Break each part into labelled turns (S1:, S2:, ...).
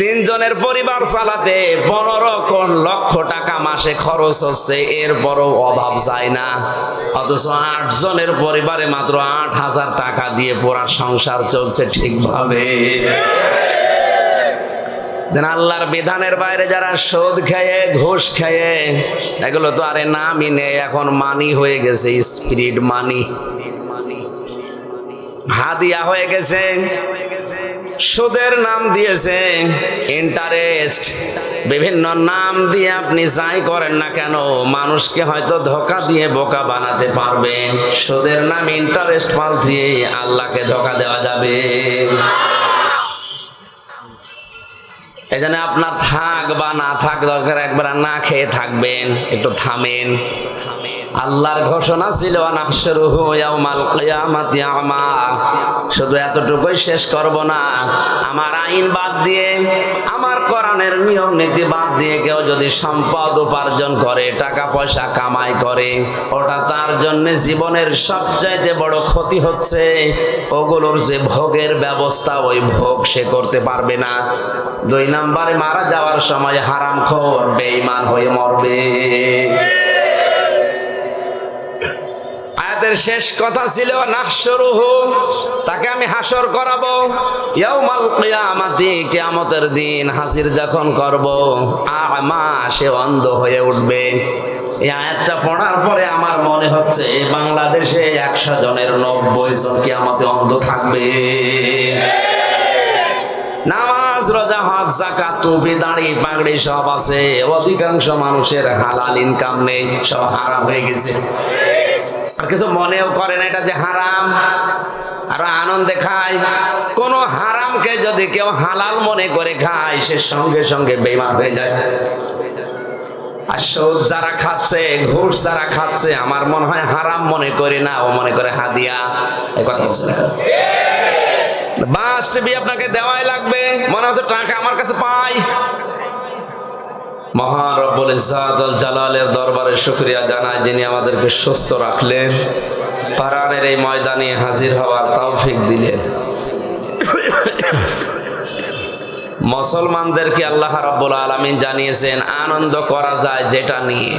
S1: তিনজনের পরিবার চালাতে পনেরো কোন লক্ষ টাকা মাসে খরচ হচ্ছে, এরপরও অভাব যায় না। অথচ আট জনের পরিবারে মাত্র আট হাজার টাকা দিয়ে পুরা সংসার চলছে ঠিকভাবে। দেন আল্লাহর বিধানের বাইরে যারা সুদ খেয়ে, ঘুষ খেয়ে, এগুলো তো আরে নামই নেই, এখন মানি হয়ে গেছে স্পিরিট মানি হাদিয়া হয়ে গেছে। সুদের নাম দিয়েছে। ইন্টারেস্ট বিভিন্ন নাম দিয়ে আপনি যাই করেন না কেন, মানুষকে হয়তো ধোকা দিয়ে বোকা বানাতে পারবেন সুদের নাম ইন্টারেস্ট মাল দিয়ে আল্লাহকে ধোকা দেওয়া যাবে। জন্য আপনার থাক বা না থাক দরকার, একবার না খেয়ে থাকবেন, একটু থামেন। আল্লাহর ঘোষণা ছিল শুধু এতটুকুই শেষ করব না, আমার আইন বাদ দিয়ে, আমার কোরআনের নিয়ম নীতি বাদ দিয়ে কেউ যদি সম্পদ উপার্জন করে, টাকা পয়সা কামাই করে, ওটা তার জন্য জীবনের সবচাইতে বড় ক্ষতি হচ্ছে। ওগুলোর যে ভোগের ব্যবস্থা, ওই ভোগ সে করতে পারবে না। দুই নাম্বারে মারা যাওয়ার সময় হারাম খোর বেঈমান হয়ে মরবে। আয়াতের শেষ কথা ছিল তাকে আমি হাসর করাবো। ইয়াউমাল কিয়ামাতি, কিয়ামতের দিন হাসির যখন করব, আমা সে অন্ধ হয়ে উঠবে। আয়াতটা পড়ার পরে আমার মনে হচ্ছে বাংলাদেশে একশো জনের নব্বই জন কিয়ামতে অন্ধ থাকবে। নামাজ, রোজা, হজ জাকাত টুপি, দাঁড়ি, পাগড়ি সব আছে। অধিকাংশ মানুষের হালাল ইনকাম নেই, সব হারাম হয়ে গেছে। আর কিছু মনেও করে না এটা যে হারাম। আর আনন্দে খায়। কোন হারামকে যদি কেউ হালাল মনে করে খায়, সে সঙ্গে সঙ্গে বেমার হয়ে যায়। আর সুদ যারা খাচ্ছে, ঘুষ যারা খাচ্ছে, আমার মনে হয় হারাম মনে করে না, ও মনে করে হাদিয়া। এই কথা বলছে বাস টিভি আপনাকে দেওয়াই লাগবে। মনে হচ্ছে টাকা আমার কাছে পাই। মহান রব্বুল ইজ্জাতুল জালালের দরবারে শুকরিয়া জানাই যিনি আমাদেরকে সুস্থ রাখলেন, পারানের এই ময়দানে হাজির হওয়ার তৌফিক দিলেন। মুসলমানদেরকে আল্লাহ রাব্বুল আলামিন জানিয়েছেন, আনন্দ করা যায় যেটা নিয়ে।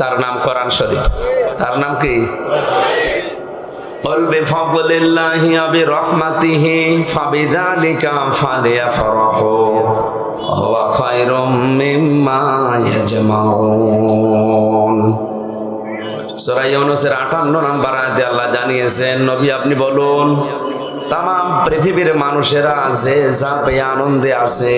S1: তার নাম কোরআন শরীফ। তার নাম কি? قل بفضل الله وبرحمته فبذلك فليفرحوا وهو خير مما يجمعون সূরা ইউনূসের 58 নম্বর আয়াতে আল্লাহ জানিয়েছেন নবী আপনি বলুন তাম পৃথিবীর মানুষেরা যে যা পেয়ে আনন্দে আছে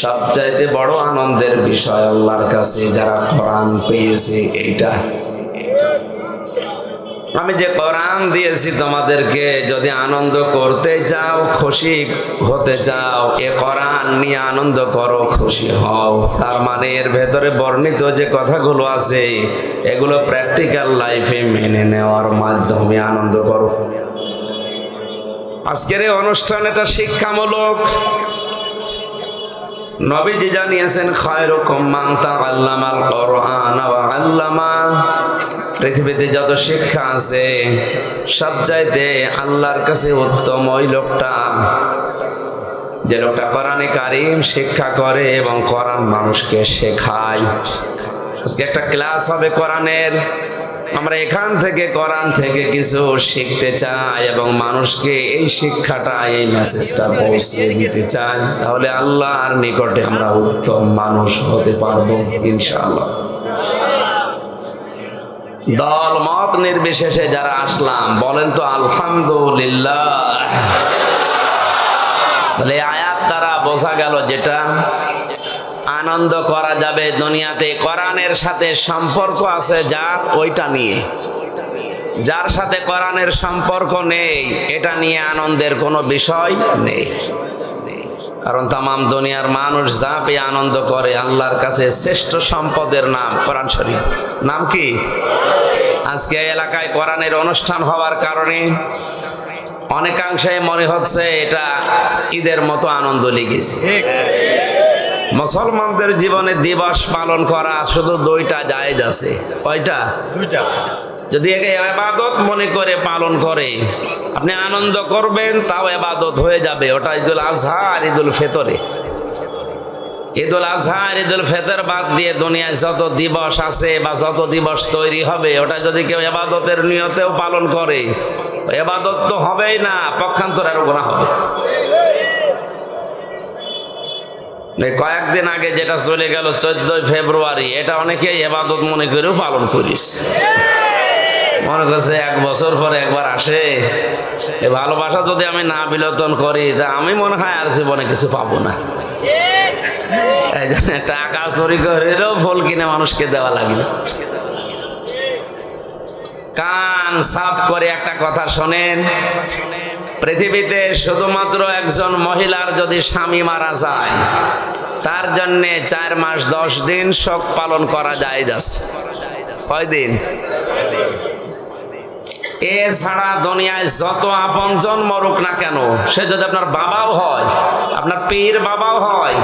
S1: সবচাইতে বড় আনন্দের বিষয় আল্লাহর কাছে যারা কোরআন পেয়েছে এইটা আমি যে কোরআন দিয়েছি তোমাদেরকে, যদি আনন্দ করতে চাও, খুশি হতে চাও, এ কোরআন নিয়ে আনন্দ করো, খুশি হও। তার মানে এর ভেতরে বর্ণিত যে কথাগুলো আছে, এগুলো প্র্যাকটিক্যাল লাইফে মেনে নেওয়ার মাধ্যমে আনন্দ করো। আজকের এই অনুষ্ঠান এটা শিক্ষামূলক। নবীজি জানিয়েছেন, খয়রকম মান তাআল্লামাল কোরআন আল্লামা। পৃথিবীতে যত শিক্ষা আছে, সব চাইতে আল্লাহর কাছে উত্তম ওই লোকটা। যে লোকটা কোরআনে কারিম শিক্ষা করে এবং কোরআন মানুষকে শেখায়। আজকে একটা ক্লাস হবে কোরআনের। আমরা এখান থেকে কোরআন থেকে কিছু শিখতে চাই এবং মানুষকে এই শিক্ষাটা, এই মেসেজটা পৌঁছে দিতে চাই। তাহলে আল্লাহর নিকটে আমরা উত্তম মানুষ হতে পারব, ইনশাআল্লাহ। দল মত নির্বিশেষে যারা আসলাম, বলেন তো আলহামদুলিল্লাহ। তাহলে আয়াত দ্বারা বোঝা গেল যেটা, আনন্দ করা যাবে দুনিয়াতে, কোরআনের সাথে সম্পর্ক আছে যার, ওইটা নিয়ে। যার সাথে কোরআনের সম্পর্ক নেই, এটা নিয়ে আনন্দের কোনো বিষয় নেই। কারণ তাম দুনিয়ার মানুষ যা পেয়ে আনন্দ করে আল্লাহর কাছে শ্রেষ্ঠ সম্পদের নাম, কোরআন শরীফ। নাম কি? আজকে এলাকায় কোরআনের অনুষ্ঠান হওয়ার কারণে অনেকাংশে মনে হচ্ছে এটা ঈদের মতো আনন্দ লেগেছে। মুসলমানদের জীবনে দিবস পালন করা শুধু দুইটা জায়েজ আছে। কয়টা?
S2: দুইটা।
S1: যদি একে এবাদত মনে করে পালন করে আপনি আনন্দ করবেন তাও এবাদত হয়ে যাবে। ওটা ঈদুল আজহা আর ঈদুল ফেতরে। ঈদুল আজহা আর ঈদুল ফেতর বাদ দিয়ে দুনিয়ায় যত দিবস আছে বা যত দিবস তৈরি হবে ওটা যদি কেউ এবাদতের নিয়তেও পালন করে এবাদত তো হবেই না পক্ষান্তর আরও গোনা হবে। কয়েকদিন আগে যেটা চলে গেল চোদ্দই ফেব্রুয়ারি, এটা অনেকেই এবাদত মনে করেও পালন করিস। মনে করছে এক বছর পরে একবার আসে। এ ভালোবাসা যদি আমি না বিলোতন করি, তা আমি মনে হয় আর জীবনে কিছু পাবো না। এই জন্য টাকা চুরি করেও ফুল কিনে মানুষকে দেওয়া লাগবে কান সাফ করে একটা কথা শোনেন। পৃথিবীতে শুধুমাত্র একজন মহিলার যদি স্বামী মারা যায়, তার জন্যে চার মাস দশ দিন শোক পালন করা যায় যাচ্ছে কয়দিন? এছাড়া দুনিয়ায় যত আপন আপনজন মরুক না কেন, সে যদি আপনার বাবাও হয়, আপনার পীর বাবাও হয়,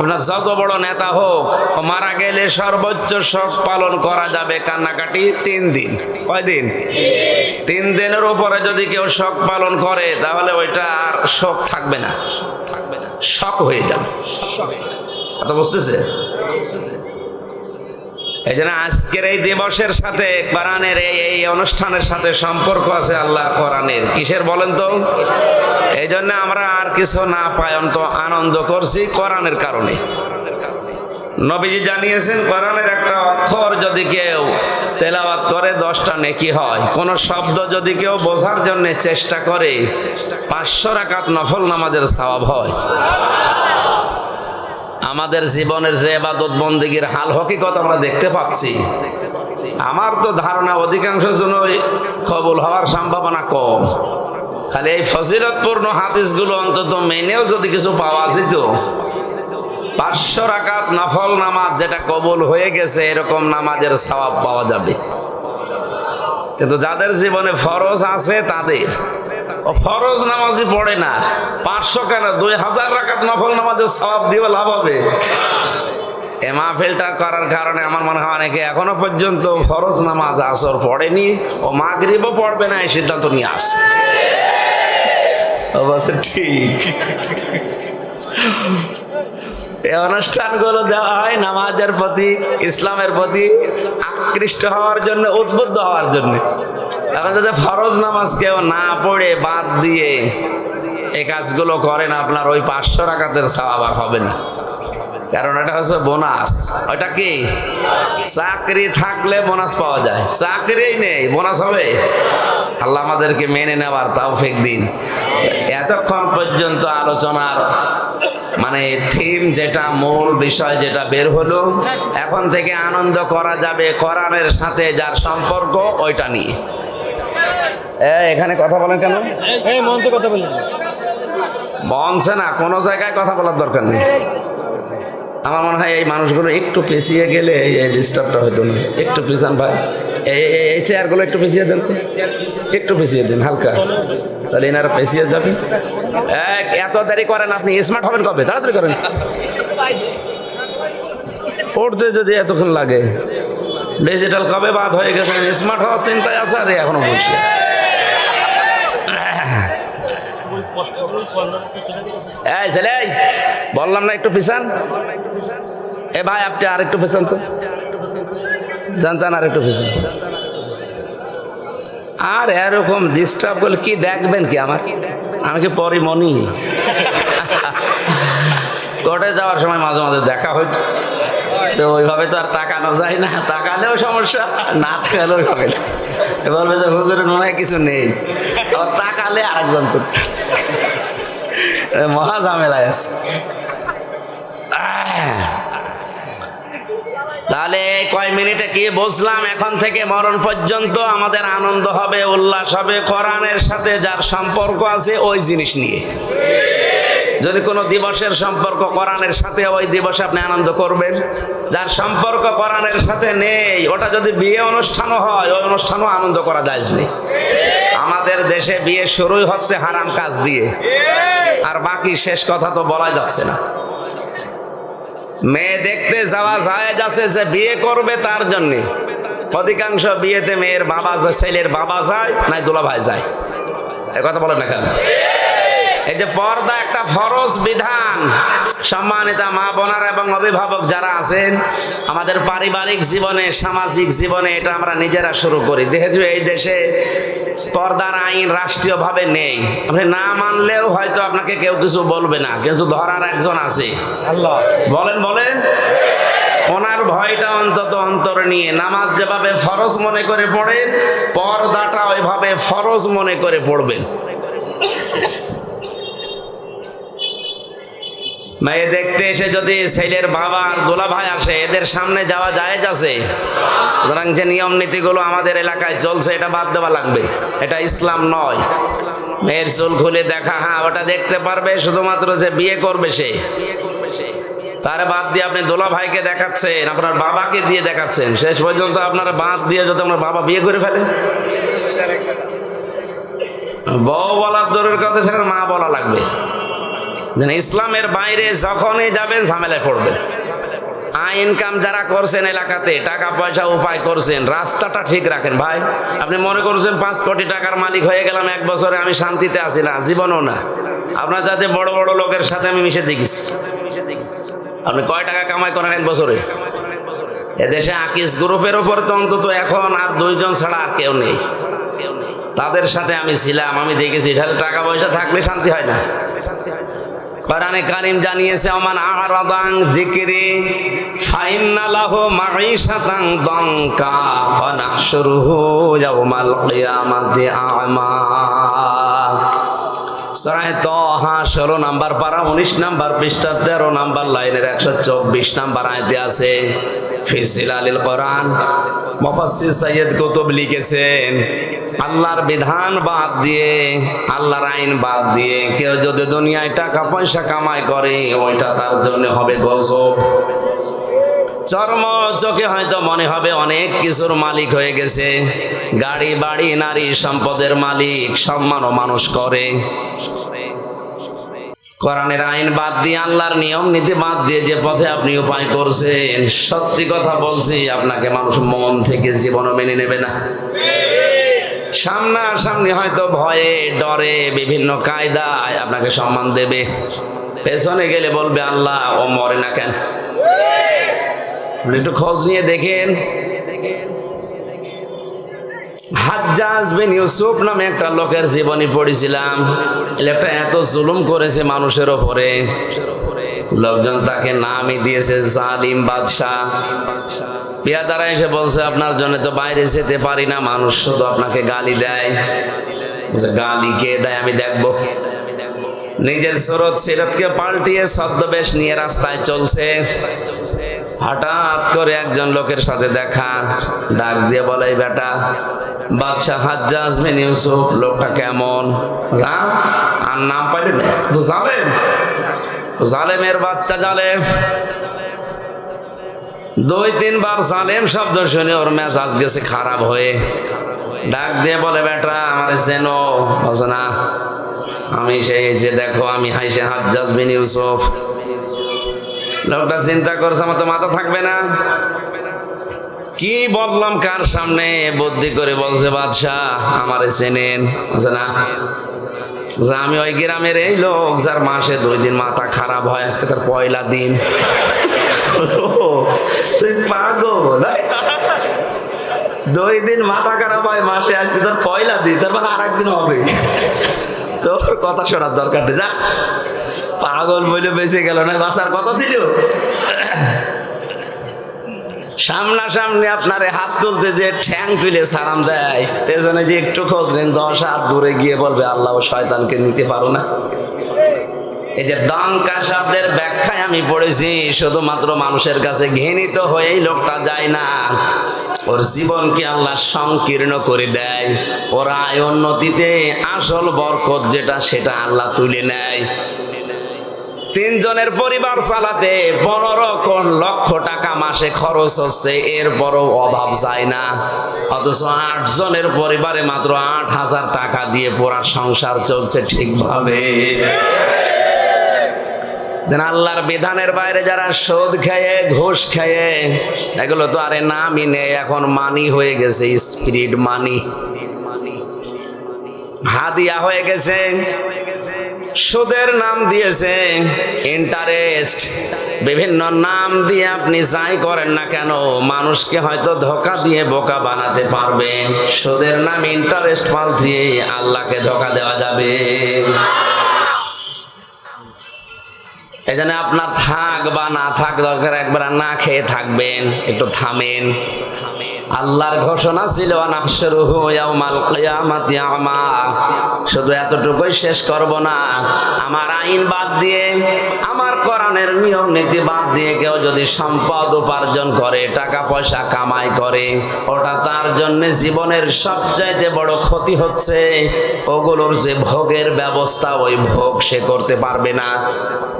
S1: আপনার যত বড় নেতা হোক মারা গেলে সর্বোচ্চ শোক পালন করা যাবে কান্নাকাটি তিন দিন। কয়দিন তিন দিনের উপরে যদি কেউ শোক পালন করে, তাহলে ওইটা আর শোক থাকবে না। শক হয়ে যাবে। কথা বুঝতেছে? এই জন্য আজকের এই দিবসের সাথে কোরআনের এই এই অনুষ্ঠানের সাথে সম্পর্ক আছে আল্লাহ কোরআনের। কিসের বলেন তো? এই জন্য আমরা আর কিছু না পাই অন্ত আনন্দ করছি কোরআনের কারণে। নবীজি জানিয়েছেন, কোরআনের একটা অক্ষর যদি কেউ তেলাওয়াত করে, দশটা নেকি হয়। কোন শব্দ যদি কেউ বোঝার জন্য চেষ্টা করে, পাঁচশো রাকাত নফল নামাজের সওয়াব হয়। আমাদের জীবনের যে এবাদত বন্দীগীর হাল হকিকত আমরা দেখতে পাচ্ছি। আমার তো ধারণা অধিকাংশ জনই কবুল হওয়ার সম্ভাবনা কম। খালি এই ফজিলতপূর্ণ হাদিসগুলো অন্তত মেনেও যদি কিছু পাওয়া যেত, পাঁচশো রাকাত নফল নামাজ যেটা কবুল হয়ে গেছে, এরকম নামাজের সওয়াব পাওয়া যাবে। কিন্তু যাদের জীবনে ফরজ আছে, তাদের। ও ফরজ নামাজই পড়ে না। পাঁচশো কেন? দুই হাজার রাকাত নফল নামাজের সব দিয়ে লাভ হবে। এ মাহফিলটা করার কারণে আমার মনে হয় অনেকে এখনও পর্যন্ত ফরজ নামাজ আসর পড়েনি ও মাগরিবও পড়বে না, এই সিদ্ধান্ত নিয়ে আস। ঠিক। এই অনুষ্ঠানগুলো দেওয়া হয় নামাজের প্রতি, ইসলামের প্রতি আকৃষ্ট হওয়ার জন্য, উদ্বুদ্ধ হওয়ার জন্য। এখন যদি ফরজ নামাজ কেউ না পড়ে, বাদ দিয়ে এই কাজগুলো করেন, আপনার ওই পাঁচশো টাকাতের স্বভাব আর হবে না। কারণ এটা হচ্ছে বোনাস। ওইটা কি? চাকরি থাকলে বোনাস পাওয়া যায়। চাকরি নেই, বোনাস হবে। আল্লাহ আমাদেরকে মেনে নেওয়ার তাও ফেক দিন। এতক্ষণ পর্যন্ত আলোচনার মানে থিম যেটা মূল বিষয় যেটা বের হলো এখন থেকে আনন্দ করা যাবে কোরআনের সাথে যার সম্পর্ক ওইটা নিয়ে। এখানে কথা বলেন কেন?
S2: মঞ্চে কথা বললেন
S1: মঞ্চে না কোনো জায়গায় কথা বলার দরকার নেই। আমার মনে হয় এই মানুষগুলো একটু পেছিয়ে গেলে এই ডিস্টার্বটা হতো না। একটু পিছান ভাই। এই চেয়ারগুলো একটু পেছিয়ে দেন। একটু পেছিয়ে দিন হালকা। তাহলে এনারা পেছিয়ে যাবে এত দেরি করেন আপনি স্মার্ট হবেন কবে? তাড়াতাড়ি করেন। পড়তে যদি এতক্ষণ লাগে। ডিজিটাল কবে বাদ হয়ে গেছে? স্মার্ট হওয়ার চিন্তায় আছে, আর এখনও বসে আছে। এই ছেলে বললাম না একটু পিছান? এ ভাই, আপনি আর একটু পিছান তো। যান আর একটু পিছান। আর এরকম ডিস্টার্ব করলে কি দেখবেন কি আমার? আমি কি পরিমণি কোর্টে যাওয়ার সময় মাঝে মাঝে দেখা হইতো তো ওইভাবে তো আর তাকানো যায় না। তাকালেও সমস্যা, না তাকালেও হবে না এ বলবে যে হুজুরের মনে হয় কিছু নেই। আবার তাকালে আরেকজন তো। মহা ঝামেলায় আছে আহ। তাহলে এই কয় মিনিটে কি বুঝলাম? এখন থেকে মরণ পর্যন্ত আমাদের আনন্দ হবে, উল্লাস হবে, কোরআনের সাথে যার সম্পর্ক আছে ওই জিনিস নিয়ে। যদি কোনো দিবসের সম্পর্ক কোরআনের সাথে, ওই দিবসে আপনি আনন্দ করবেন। যার সম্পর্ক কোরআনের সাথে নেই, ওটা যদি বিয়ে অনুষ্ঠানও হয়, ওই অনুষ্ঠানও আনন্দ করা যায় আমাদের দেশে বিয়ে শুরুই হচ্ছে হারাম কাজ দিয়ে। আর বাকি শেষ কথা তো বলাই যাচ্ছে না। মেয়ে দেখতে যাওয়া যায়, যাচ্ছে যে বিয়ে করবে তার জন্য। অধিকাংশ বিয়েতে মেয়ের বাবা ছেলের বাবা যায় নাই দোলা ভাই যায়। এ কথা বলেন না কেন? এই যে পর্দা একটা ফরজ বিধান। সম্মানিত মা বোনার এবং অভিভাবক যারা আছেন, আমাদের পারিবারিক জীবনে, সামাজিক জীবনে এটা আমরা নিজেরা শুরু করি। যেহেতু এই দেশে পর্দার আইন রাষ্ট্রীয়ভাবে নেই। আপনি না মানলেও হয়তো আপনাকে কেউ কিছু বলবে না কিন্তু ধরার একজন আছে। বলেন বলেন। ওনার ভয়টা অন্তত অন্তর নিয়ে নামাজ যেভাবে ফরজ মনে করে পড়ে পর্দাটা ওইভাবে ফরজ মনে করে পড়বেন। মেয়ে দেখতে এসে যদি ছেলের বাবা দোলা ভাই আসে, এদের সামনে যাওয়া যায় আছে? সুতরাং যে নিয়ম নীতিগুলো আমাদের এলাকায় চলছে, এটা বাদ দেওয়া লাগবে। এটা ইসলাম নয়। মেয়ের চুল খুলে দেখা হ্যাঁ ওটা দেখতে পারবে, শুধুমাত্র যে বিয়ে করবে সে। তার বাদ দিয়ে আপনি দোলা ভাইকে দেখাচ্ছেন, আপনার বাবাকে দিয়ে দেখাচ্ছেন। শেষ পর্যন্ত আপনার বাদ দিয়ে যদি আপনার বাবা বিয়ে করে ফেলে। বউ বলার দূরের কথা সেটা মা বলা লাগবে। ইসলামের বাইরে যখনই যাবেন, ঝামেলায় পড়বেন। আয় ইনকাম যারা করছেন এলাকাতে, টাকা পয়সা উপায় করছেন, রাস্তাটা ঠিক রাখেন। ভাই, আপনি মনে করছেন পাঁচ কোটি টাকার মালিক হয়ে গেলাম এক বছরে, আমি শান্তিতে আছি না, জীবনও না। আপনার যাতে বড় বড় লোকের সাথে আমি মিশে দেখিছি। আপনি কয় টাকা কামাই করেন এক বছরে? এদেশে আকিস গ্রুপের ওপর তো অন্তত এখন আর দুইজন ছাড়া আর কেউ নেই। তাদের সাথে আমি ছিলাম, আমি দেখেছি টাকা পয়সা থাকলে শান্তি হয় না। কোরআনে কারিম জানিয়েছে আমান আরাদান যিকরি ফাইন্নালাহু মাঈশাতান দানকা ওয়া নাহশুরুহু ইয়াউমাল কিয়ামাতি আ'মা। সরাই তহা ষোলো নাম্বার পারা, উনিশ নাম্বার পৃষ্ঠা, তেরো নাম্বার লাইনের একশো চব্বিশ নাম্বার আয়তে আছে কুতুব লিখেছেন, আল্লাহর বিধান বাদ দিয়ে, আল্লাহর আইন বাদ দিয়ে কেউ যদি দুনিয়ায় টাকা পয়সা কামাই করে, ওইটা তার জন্য হবে গজব। চর্ম চোখে হয়তো মনে হবে অনেক কিছুর মালিক হয়ে গেছে। গাড়ি, বাড়ি, নারী, সম্পদের মালিক সম্মানও মানুষ করে। কোরআনের আইন বাদ দিয়ে আল্লাহর নিয়ম নীতি বাদ দিয়ে যে পথে আপনি উপায় করছেন, সত্যি কথা বলছি, আপনাকে মানুষ মন থেকে জীবনও মেনে নেবে না। সামনা সামনাসামনি হয়তো ভয়ে ডরে বিভিন্ন কায়দায় আপনাকে সম্মান দেবে। পেছনে গেলে বলবে, আল্লাহ, ও মরে না কেন? একটু খোঁজ নিয়ে দেখেন বিন ইউসুফ নামে একটা লোকের জীবনী পড়েছিলাম। লোকটা এত জুলুম করেছে মানুষের ওপরে লোকজন তাকে নামই দিয়েছে, জালিম বাদশাহ। পিয়াদারা এসে বলছে, আপনার জন্য তো বাইরে যেতে পারি না, মানুষ শুধু আপনাকে গালি দেয়। গালি কে দেয়? আমি দেখব। নিজের স্রোত সিরতকে পাল্টিয়ে ছদ্মবেশ নিয়ে রাস্তায় চলছে। হঠাৎ করে একজন লোকের সাথে দেখা, ডাক দিয়ে বলে বেটা বাচ্চা হাজ্জাজ ইউসুফ, লোকটা কেমন? আর নাম পাইলে তো জালেম। জালেমের বাচ্চা জালেম। দুই তিনবার জালেম শব্দ শুনে ওর মেজাজ গেছে খারাপ হয়ে। ডাক দিয়ে বলে, বেটা, আমার বলছে, না। আমি সেই যে দেখো, আমি হাইসে বিন ইউসুফ। লোকটা চিন্তা করছে, আমার তো মাথা থাকবে না। কি বললাম কার সামনে? বুদ্ধি করে বলছে, বাদশাহ, আমারে চেনেন। না। আমি ওই গ্রামের এই লোক যার মাসে দুই দিন মাথা খারাপ হয়, আজকে তার পয়লা দিন। তুই পাগল দুই দিন মাথা খারাপ হয়, মাসে আজকে তোর পয়লা দিন, তার মানে আর একদিন হবে। তোর কথা শোনার দরকার যা। পাগল বলে বেঁচে গেল না? বাঁচার কথা ছিল? সামনাসামনি আপনার হাত তুলতে যে ঠ্যাং তুলে সালাম দেয় তেজনে যে একটু খোঁজ নেন, দশ হাত দূরে গিয়ে বলবে, আল্লাহ শয়তানকে নিতে পারো না। এই যে দঙ্কা শব্দের ব্যাখ্যায় আমি পড়েছি, শুধুমাত্র মানুষের কাছে ঘৃণিত হয়েই লোকটা যায় না। ওর জীবনকে আল্লাহ সংকীর্ণ করে দেয়। ওর আয় উন্নতিতে আসল বরকত যেটা, সেটা আল্লাহ তুলে নেয়। তিনজনের পরিবার চালাতে পনেরো কোন লক্ষ টাকা মাসে খরচ হচ্ছে এরপরও অভাব যায় না। অথচ আট জনের পরিবারে মাত্র আট হাজার টাকা দিয়ে পুরা সংসার চলছে ঠিকভাবে। দেন আল্লাহর বিধানের বাইরে যারা সুদ খেয়ে, ঘুষ খেয়ে, এগুলো তো আরে নামই নেই, এখন মানি হয়ে গেছে স্পিরিট মানি হাদিয়া হয়ে গেছে। সুদের নাম দিয়েছে। ইন্টারেস্ট বিভিন্ন নাম দিয়ে আপনি যাই করেন না কেন, মানুষকে হয়তো ধোকা দিয়ে বোকা বানাতে পারবেন সুদের নাম ইন্টারেস্ট মাল দিয়ে আল্লাহকে ধোকা দেওয়া যাবে। জন্য আপনার থাক বা না থাক দরকার, একবার না খেয়ে থাকবেন, একটু থামেন। আল্লাহর ঘোষণা ছিল শুধু এতটুকুই শেষ করব না, আমার আইন বাদ দিয়ে, আমার কোরআনের নিয়ম নীতি বাদ দিয়ে কেউ যদি সম্পদ উপার্জন করে টাকা পয়সা কামাই করে, ওটা তার জন্য জীবনের সবচাইতে বড় ক্ষতি হচ্ছে, ওগুলোর যে ভোগের ব্যবস্থা ওই ভোগ সে করতে পারবে না।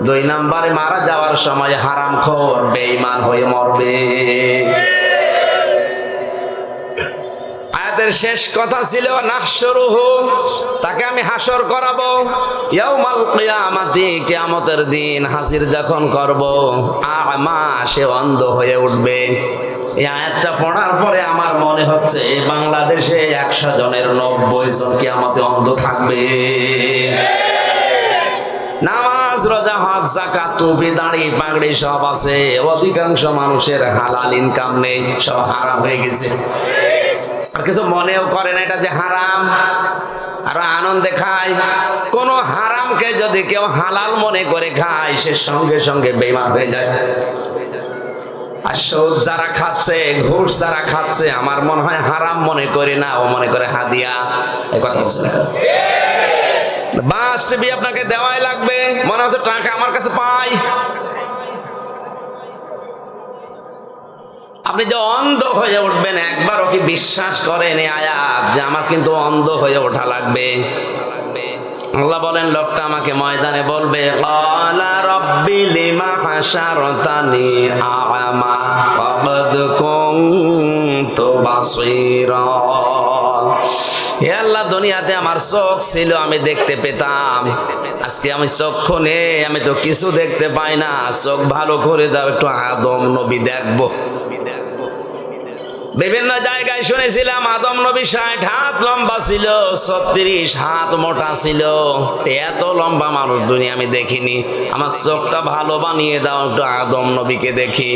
S1: দুই নম্বরে মারা যাওয়ার সময় হারাম খোর বেঈমান হয়ে মরবে। আয়াতের শেষ কথা ছিল, নাহশুরুহু, তাকে আমি হাসর করাবো। ইয়াউমাল কিয়ামাতি, কিয়ামতের দিন হাসির যখন করব, আমা, সে অন্ধ হয়ে উঠবে। এই আয়াতটা পড়ার পরে আমার মনে হচ্ছে বাংলাদেশে একশো জনের নব্বই জন কিয়ামতে অন্ধ থাকবে। অধিকাংশ মানুষের হালাল ইনকাম নেই, সব হারাম হয়ে গেছে। আর কিছু মনেও করে না, এটা যে হারাম। আর আনন্দে খায়। কোন হারামকে যদি কেউ হালাল মনে করে খায়, সে সঙ্গে সঙ্গে বেমার হয়ে যায়। আর সুদ যারা খাচ্ছে, ঘুষ যারা খাচ্ছে, আমার মনে হয় হারাম মনে করে না, ও মনে করে হাদিয়া। এই কথা বলছে বাস টিভি আপনাকে দেওয়াই লাগবে। মনে হচ্ছে টাকা আমার কাছে পাই। আপনি যে অন্ধ হয়ে উঠবেন, একবারও কি বিশ্বাস করেন এই আয়াত যে আমার কিন্তু অন্ধ হয়ে ওঠা লাগবে? আল্লাহ বলেন, লোকটা আমাকে ময়দানে বলবে ক্বালা রাব্বি লিমা হাশারতানি আ'মা ওয়াকাদ কুনতু বাসীরা। হে আল্লাহ, দুনিয়াতে আমার চোখ ছিল, আমি দেখতে পেতাম। আজকে আমি চক্ষু নেই, আমি তো কিছু দেখতে পাই না। চোখ ভালো করে দাও, একটু আদম নবী দেখব। বিভিন্ন জায়গায় শুনেছিলাম, আদম নবী ষাট হাত লম্বা ছিল, ছত্রিশ হাত মোটা ছিল। এত লম্বা মানুষ দুনিয়া আমি দেখিনি। আমার চোখটা ভালো বানিয়ে দাও একটু আদম নবীকে দেখি।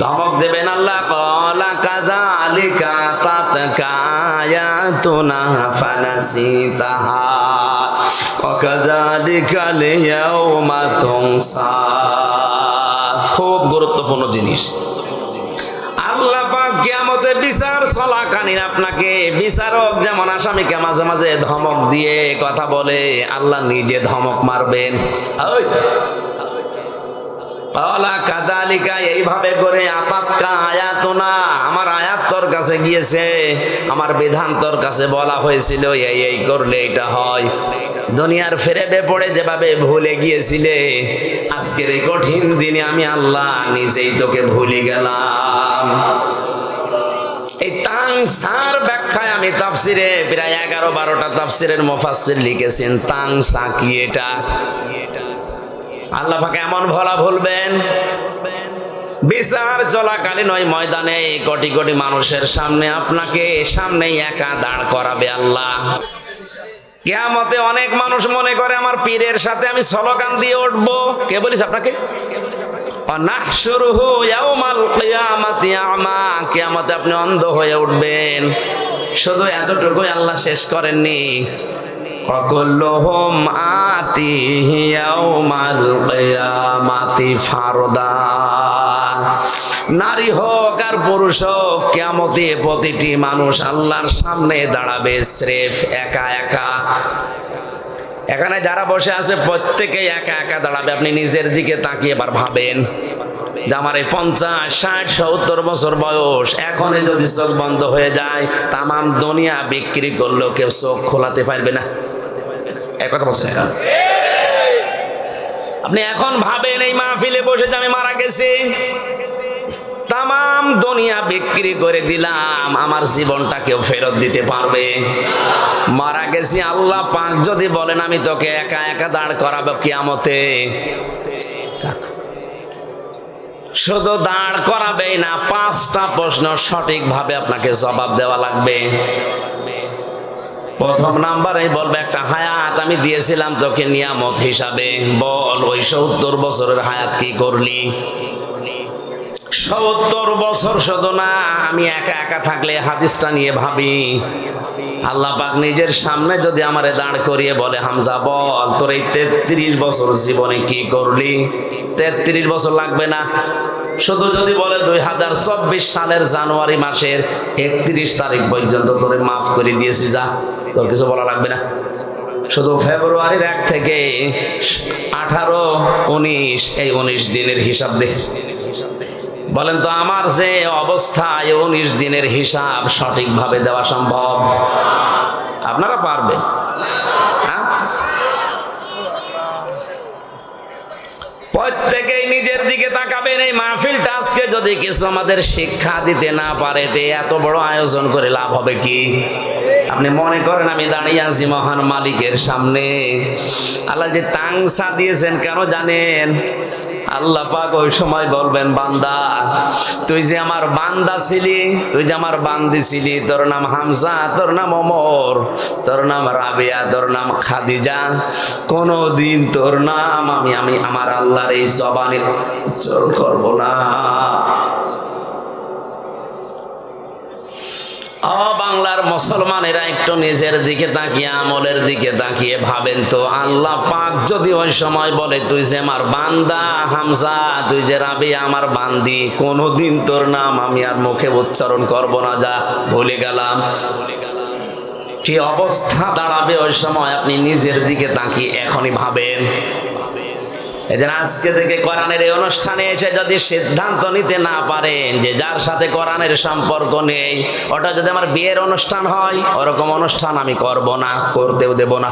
S1: ধমক দেবেন আল্লাহ, কলা কাদা আলিকা তাতকায়া তোনা ফানাসি তাহা অকাদালিক লিয়াও মাতংসা খুব গুরুত্বপূর্ণ জিনিস। এইভাবে করে আপাতকা আয়াত না আমার আয়াত তোর কাছে গিয়েছে, আমার বিধান তোর কাছে বলা হয়েছিল, এই এই করলে এটা হয়। দুনিয়ার ফেরেবে পড়ে যেভাবে ভুলে গিয়েছিলে, আজকের এই কঠিন দিনে আমি আল্লাহ নিজেই তোকে ভুলে গেলাম। এই তাংসার ব্যাখ্যায় আমি তাফসিরে প্রায় এগারো বারোটা তাফসিরের মোফাসির লিখেছেন, তাংসা কি এটা? আল্লাহ পাকে এমন ভোলা ভুলবেন, বিচার চলাকালীন ওই ময়দানে কোটি কোটি মানুষের সামনে আপনাকে সামনেই একা দাঁড় করাবে আল্লাহ। কেয়ামতে অনেক মানুষ মনে করে আমার পীরের সাথে আমি সলকান দিয়ে উঠবো। কে বলিস আপনাকে? আপনি অন্ধ হয়ে উঠবেন। শুধু এতটুকুই আল্লাহ শেষ করেননি। ফারদা। নারী হোক আর পুরুষ কেমতে প্রতিটি মানুষ আল্লাহর সামনে দাঁড়াবে স্রেফ একা একা। এখানে যারা বসে আছে প্রত্যেকেই একা একা দাঁড়াবে। আপনি নিজের দিকে তাকিয়ে এবার ভাবেন যে আমার এই পঞ্চাশ, ষাট, সত্তর বছর বয়স, এখনই যদি চোখ বন্ধ হয়ে যায়, তামাম দুনিয়া বিক্রি করলেও কেউ চোখ খোলাতে পারবে না। এক কথা বলছেন? আপনি এখন ভাবেন, এই মাহফিলে বসে যে আমি মারা গেছি। তাম দুনিয়া বিক্রি করে দিলাম। আমার জীবনটা কেউ ফেরত দিতে পারবে? মারা গেছি আল্লাহ পাক, যদি বলেন আমি তোকে একা একা দাঁড় করাবো কিয়ামতে। শুধু দাঁড় করাবেই না, পাঁচটা প্রশ্ন সঠিকভাবে আপনাকে জবাব দেওয়া লাগবে। প্রথম নাম্বারে বলবে একটা হায়াত আমি দিয়েছিলাম তোকে নিয়ামত হিসাবে। বল, ওই সত্তর বছরের হায়াত কি করলি? সত্তর বছর শুধু না, আমি একা একা থাকলে হাদিসটা নিয়ে ভাবি। আল্লাহ পাক নিজের সামনে যদি আমারে দাঁড় করিয়ে বলে, হামজা, বল, তোর এই তেত্রিশ বছর জীবনে কি করলি? তেত্রিশ বছর লাগবে না। শুধু যদি বলে দুই হাজার চব্বিশ সালের জানুয়ারি মাসের একত্রিশ তারিখ পর্যন্ত তোরে মাফ করে দিয়েছি, যা। তোর কিছু বলা লাগবে না। শুধু ফেব্রুয়ারির এক থেকে আঠারো, উনিশ, এই উনিশ দিনের হিসাব দে। বলেন তো, আমার যে অবস্থা উনিশ দিনের হিসাব সঠিকভাবে দেওয়া সম্ভব? আপনারা পারবেন। হ্যাঁ? প্রত্যেকেই নিজের দিকে তাকাবেন, এই মাহফিলটা আজকে যদি কিছু আমাদের শিক্ষা দিতে না পারে, তে এত বড় আয়োজন করে লাভ হবে কি? আপনি মনে করেন আমি দাঁড়িয়ে আছি মহান মালিকের সামনে, আল্লাহ যে তাংসা দিয়েছেন, কেন জানেন? আল্লাহ পাক ওই সময় বলবেন, বান্দা, তুই যে আমার বান্দা ছিলি, তুই যে আমার বান্দি ছিলি, তোর নাম হামজা, তোর নাম অমর তোর নাম রাবিয়া, তোর নাম খাদিজা কোনো দিন তোর নাম আমি আমি আমার আল্লাহর এই জবানে উচ্চারণ করব না। ও বাংলার মুসলমানেরা একটু নিজের দিকে তাকিয়ে, আমলের দিকে তাকিয়ে ভাবেন তো, আল্লাহ পাক যদি ওই সময় বলে, তুই যে আমার বান্দা, হামজা, তুই যে রাবি, আমার বান্দি, কোনোদিন তোর নাম আমি আর মুখে উচ্চারণ করব না, যা ভুলে গেলাম। কি অবস্থা দাঁড়াবে ওই সময়? আপনি নিজের দিকে তাকিয়ে এখনই ভাবেন। এজন্য আজকে থেকে কোরআনের এই অনুষ্ঠানে এসে যদি সিদ্ধান্ত নিতে না পারেন যে যার সাথে কোরআনের সম্পর্ক নেই, ওটা যদি আমার বিয়ের অনুষ্ঠান হয়, ওরকম অনুষ্ঠান আমি করব না, করতেও দেব না।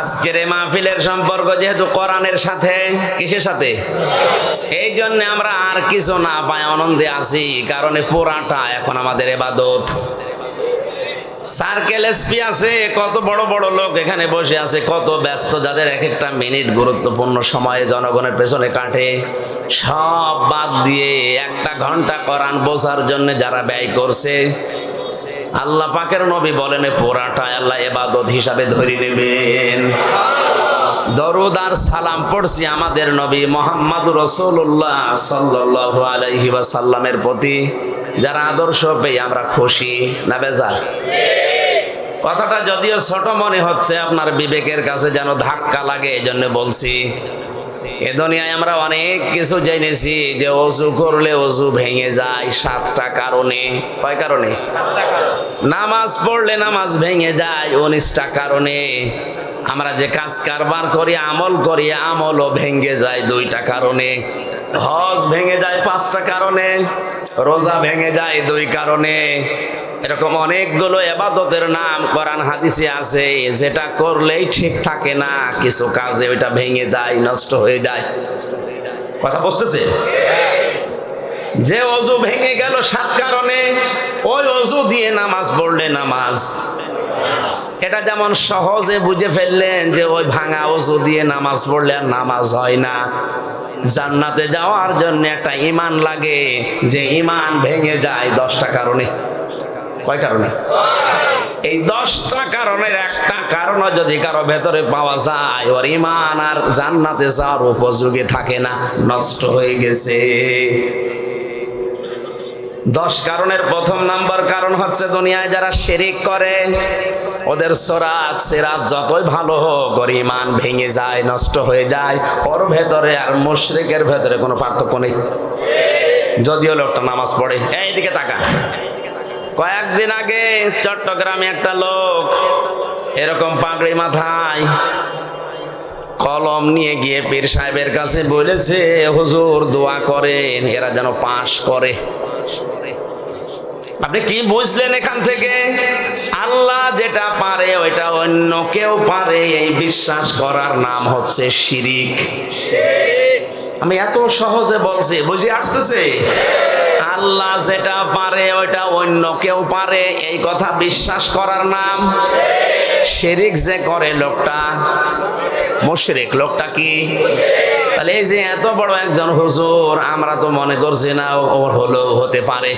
S1: আজকের এই মাহফিলের সম্পর্ক যেহেতু কোরআনের সাথে, কিসের সাথে? এই জন্য আমরা আর কিছু না পাই আনন্দে আছি, কারণে পুরাটা এখন আমাদের এবাদত। সার্কেল এসপি আছে, কত বড় বড় লোক এখানে বসে আছে, কত ব্যস্ত, যাদের এক একটা মিনিট গুরুত্বপূর্ণ সময়ে জনগণের পেছনে কাটে। সব বাদ দিয়ে একটা ঘণ্টা করান বোঝার জন্য যারা ব্যয় করছে, আল্লাহ পাকের নবী বলেন পোড়াটা আল্লাহ এবাদত হিসাবে ধরে নেবেন। দরুদ আর সালাম পড়ছি আমাদের নবী মোহাম্মদ রসুল্লাহ সাল্লাল্লাহু আলাইহি ওয়াসাল্লামের প্রতি। যারা আদর্শ পেয়ে আমরা খুশি, না বেজার? কথাটা যদিও ছোট মনে হচ্ছে, আপনার বিবেকের কাছে যেন ধাক্কা লাগে এই জন্য বলছি, এ দুনিয়ায় আমরা অনেক কিছু জেনেছি যে অজু করলে অজু ভেঙে যায়, সাতটা কারণে। কয় কারণে? নামাজ পড়লে নামাজ ভেঙে যায়, উনিশটা কারণে। আমরা যে কাজ কারবার করি, আমল করি, আমলও ভেঙে যায়, দুইটা কারণে। হজ ভেঙে যায় পাঁচটা কারণে, রোজা ভেঙে যায় দুই কারণে। এরকম অনেকগুলো এবাদতের নাম কোরআন হাদিসে আছে, যেটা করলেই ঠিক থাকে না, কিছু কাজে ওইটা ভেঙে যায়, নষ্ট হয়ে যায়। কথা বুঝতেছে যে অজু ভেঙে গেল সাত কারণে, ওই অজু দিয়ে নামাজ পড়লে নামাজ। এটা যেমন সহজে বুঝে ফেললেন যে ওই ভাঙা অজু দিয়ে নামাজ পড়লে আর নামাজ হয় না। জান্নাতে যাওয়ার জন্য একটা ইমান লাগে, যে ইমান ভেঙে যায় দশটা কারণে। কয় কারণে? এই দশটা কারণের একটা কারণ যদি কারও ভেতরে পাওয়া যায়, ওর ইমান আর জান্নাতে যাওয়ার উপযোগী থাকে না, নষ্ট হয়ে গেছে। দশ কারণের প্রথম নাম্বার কারণ হচ্ছে দুনিয়ায় যারা শেরিক করে, ওদের সরাত সেরাত যতই ভালো হোক, ওর ইমান ভেঙে যায়, নষ্ট হয়ে যায়। ওর ভেতরে আর মুশরিকের ভেতরে কোনো পার্থক্য নেই। যদিও লোকটা নামাজ পড়ে। এইদিকে তাকা কয়েকদিন আগে চট্টগ্রামে একটা লোক এরকম পাগড়ি মাথায় কলম নিয়ে গিয়ে পীর সাহেবের কাছে বলেছে, হুজুর, দোয়া করেন, এরা যেন পাশ করে। আপনি কি বুঝলেন এখান থেকে? আল্লাহ যেটা পারে, ওইটা অন্য কেউ পারে। এই বিশ্বাস করার নাম হচ্ছে শিরিক। আমি এত সহজে বলছি, বুঝে আসতেছে? আল্লাহ যেটা পারে, ওইটা অন্য কেউ পারে। এই কথা বিশ্বাস করার নাম শিরিক যে করে লোকটা, মুশরিক লোকটা কি? তাহলে এই যে এত বড় একজন হুজুর, আমরা তো মনে করছি না ওর হলো হতে পারে।